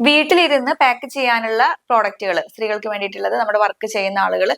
വീട്ടിലിരുന്ന് പാക്ക് ചെയ്യാനുള്ള പ്രോഡക്റ്റുകൾ സ്ത്രീകൾക്ക് വേണ്ടിയിട്ടുള്ളത് നമ്മുടെ വർക്ക് ചെയ്യുന്ന ആളുകൾ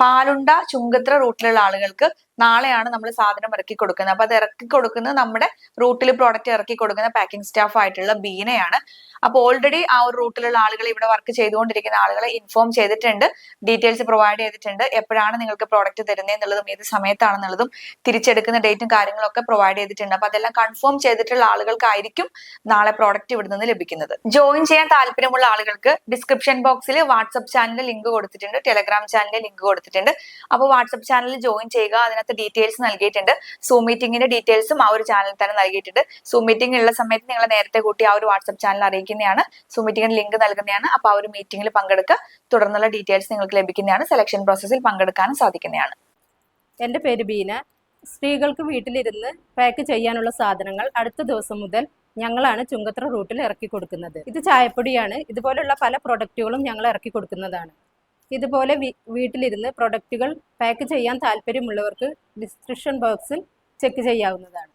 പാലുണ്ട ചുങ്കത്ര റൂട്ടിലുള്ള ആളുകൾക്ക് നാളെയാണ് നമ്മൾ സാധനം ഇറക്കി കൊടുക്കുന്നത്. അപ്പൊ അത് ഇറക്കി കൊടുക്കുന്നത് നമ്മുടെ റൂട്ടിൽ പ്രോഡക്റ്റ് ഇറക്കി കൊടുക്കുന്ന പാക്കിംഗ് സ്റ്റാഫ് ആയിട്ടുള്ള ബീനയാണ്. അപ്പൊ ഓൾറെഡി ആ ഒരു റൂട്ടിലുള്ള ആളുകൾ ഇവിടെ വർക്ക് ചെയ്തുകൊണ്ടിരിക്കുന്ന ആളുകളെ ഇൻഫോം ചെയ്തിട്ടുണ്ട്. ഡീറ്റെയിൽസ് പ്രൊവൈഡ് ചെയ്തിട്ടുണ്ട്. എപ്പോഴാണ് നിങ്ങൾക്ക് പ്രോഡക്റ്റ് തരുന്നത് എന്നുള്ളതും ഏത് സമയത്താണെന്നുള്ളതും തിരിച്ചെടുക്കുന്ന ഡേറ്റും കാര്യങ്ങളൊക്കെ പ്രൊവൈഡ് ചെയ്തിട്ടുണ്ട്. അപ്പൊ അതെല്ലാം കൺഫേം ചെയ്തിട്ടുള്ള ആളുകൾക്കായിരിക്കും നാളെ പ്രോഡക്റ്റ് ഇവിടെ നിന്ന് ലഭിക്കുന്നത്. ജോയിൻ ചെയ്യാൻ താല്പര്യമുള്ള ആളുകൾക്ക് ഡിസ്ക്രിപ്ഷൻ ബോക്സിൽ വാട്സ്ആപ്പ് ചാനലിൽ ലിങ്ക് കൊടുത്തിട്ടുണ്ട്. ടെലഗ്രാം ചാനലിൽ ലിങ്ക് കൊടുത്തിട്ടുണ്ട്. അപ്പോൾ വാട്സ്ആപ്പ് ചാനലിൽ ജോയിൻ ചെയ്യുക. അതിനകത്ത് ഡീറ്റെയിൽസ് നൽകിയിട്ടുണ്ട്. സൂം മീറ്റിംഗിന്റെ ഡീറ്റെയിൽസും ആ ഒരു ചാനലിൽ തന്നെ നൽകിയിട്ടുണ്ട്. സൂം മീറ്റിംഗ് ഉള്ള സമയത്ത് നിങ്ങൾ നേരത്തെ കൂട്ടി ആ ഒരു വാട്സ്ആപ്പ് ചാനൽ അറിയിക്കുന്നതാണ്. സൂം മീറ്റിംഗിന് ലിങ്ക് നൽകുന്നതാണ്. അപ്പോൾ ആ ഒരു മീറ്റിംഗിൽ പങ്കെടുക്കുക. തുടർന്നുള്ള ഡീറ്റെയിൽസ് നിങ്ങൾക്ക് ലഭിക്കുന്നതാണ്. സെലക്ഷൻ പ്രോസസ്സിൽ പങ്കെടുക്കാനും സാധിക്കുന്നതാണ്. എന്റെ പേര് ബീന. സ്ത്രീകൾക്ക് വീട്ടിലിരുന്ന് പാക്ക് ചെയ്യാനുള്ള സാധനങ്ങൾ അടുത്ത ദിവസം മുതൽ ഞങ്ങളാണ് ചുങ്കത്ര റൂട്ടിൽ ഇറക്കി കൊടുക്കുന്നത്. ഇത് ചായപ്പൊടിയാണ്. ഇതുപോലുള്ള പല പ്രൊഡക്റ്റുകളും ഞങ്ങൾ ഇറക്കി കൊടുക്കുന്നതാണ്. ഇതുപോലെ വീട്ടിലിരുന്ന് പ്രൊഡക്റ്റുകൾ പാക്ക് ചെയ്യാൻ താല്പര്യമുള്ളവർക്ക് ഡിസ്ക്രിപ്ഷൻ ബോക്സിൽ ചെക്ക് ചെയ്യാവുന്നതാണ്.